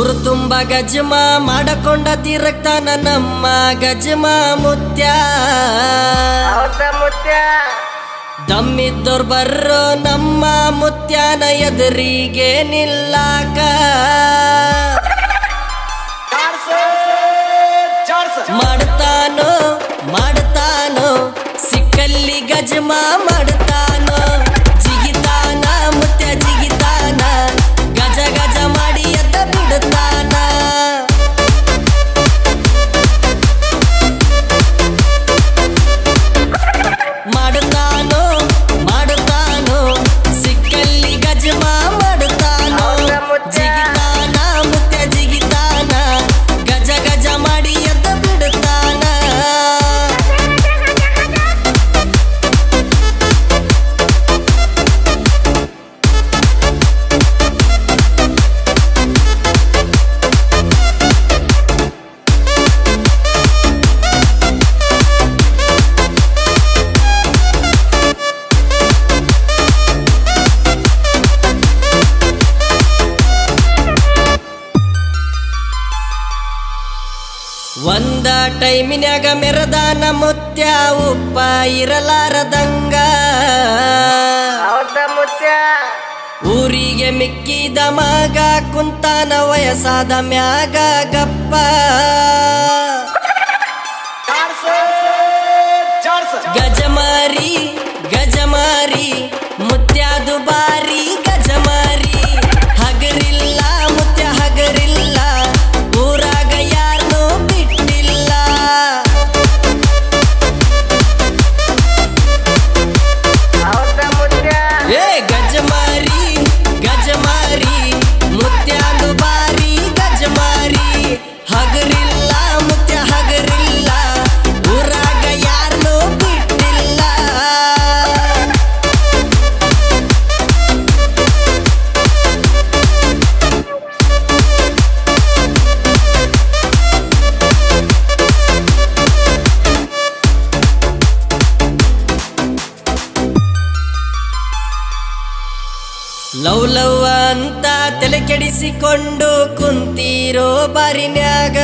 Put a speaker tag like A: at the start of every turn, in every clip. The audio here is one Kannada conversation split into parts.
A: ಊರು ತುಂಬ ಗಜಮ ಮಾಡಕೊಂಡ ತೀರಕ್ತ ನನ್ನಮ್ಮ ಗಜಮ ಮುತ್ಯ.
B: ಮುತ್ಯ?
A: ದಮ್ಮಿದ್ದೋರ್ ಬರ್ರೋ ನಮ್ಮ ಮುತ್ಯಾನ ಎದುರಿಗೆ ನಿಲ್ಲಾಕ. ಮಾಡ್ತಾನೋ ಮಾಡ್ತಾನೋ ಸಿಕ್ಕಲ್ಲಿ ಗಜಮ ಮಾಡ್ತಾನೋ. ಒಂದ ಟೈಮಿನ್ಯಾಗ ಮೆರದಾನ ಮುತ್ಯ ಉಪ್ಪ ಇರಲಾರದಂಗ.
B: ಮುತ್ಯ?
A: ಊರಿಗೆ ಮಿಕ್ಕಿದ ಮಗ ಕುಂತಾನ ವಯಸ್ಸಾದ ಮ್ಯಾಗ ಗಪ್ಪ. ಗಜಮಾರಿ ಗಜಮಾರಿ ಮುತ್ಯಾದು ಬಾರಿ. ಲವ್ ಲವ್ ಅಂತ ತಲೆ ಕೆಡಿಸಿಕೊಂಡು ಕುಂತೀರೋ ಬಾರಿನ್ಯಾಗ.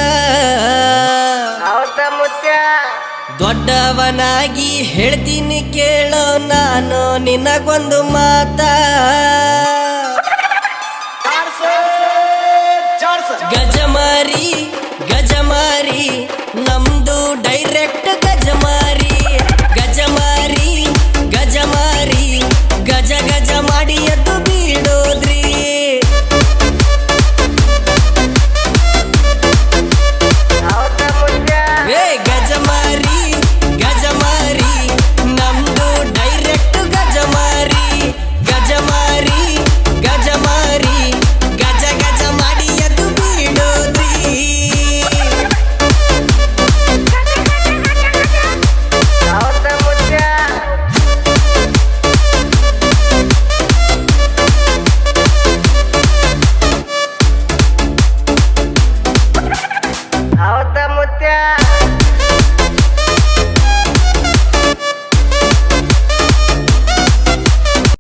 A: ದೊಡ್ಡವನಾಗಿ ಹೇಳ್ತೀನಿ ಕೇಳೋ ನಾನು ನಿನಗೊಂದು ಮಾತ.